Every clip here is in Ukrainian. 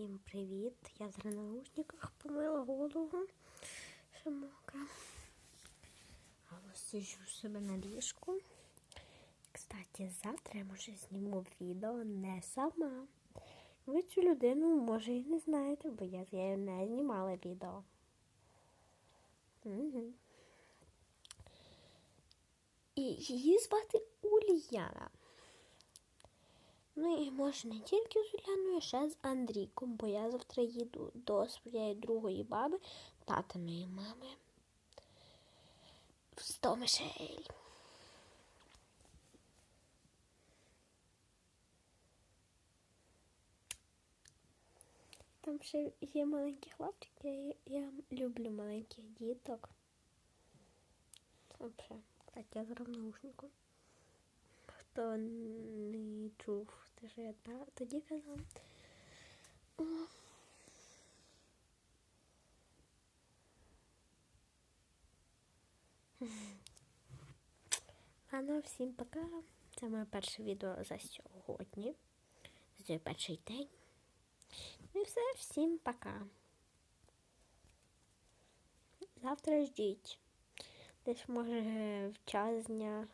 Всім привіт! Я на наушниках помила голову. Ще мокра. А ось сиджу себе на ліжку. Кстати, завтра я може зніму відео не сама. Ви цю людину може і не знаєте, бо я з нею не знімала відео. Угу. І її звати Ульяна. Ну і може не тільки з Уляною, ще з Андрійком, бо я завтра їду до своєї другої баби, татиної мами в Стомишель. Там ще є маленький хлопчик, я, я люблю маленьких діток. Взагалі, кстати, я зараз в наушнику. Хто чув, те, що я тоді казав. А всім пока. Це моє перше відео за сьогодні. Це перший день. Ну і все, всім пока. Завтра ждіть. Десь може в час дня.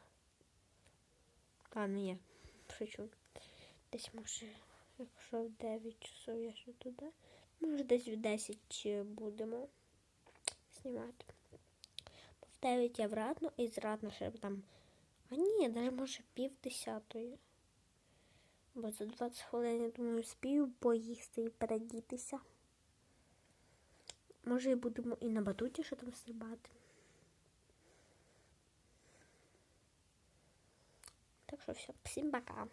А, ні, шучу. Десь може, якщо в 9 часов я ще туди. Може десь в 10 будемо знімати. Бо в 9 я вратно і зрадно ще там. А ні, навіть може пів десятої. Бо за 20 хвилин, я думаю, спію поїсти і передітися. Може і будемо і на батуті що там стрибати. Що все, всім пока.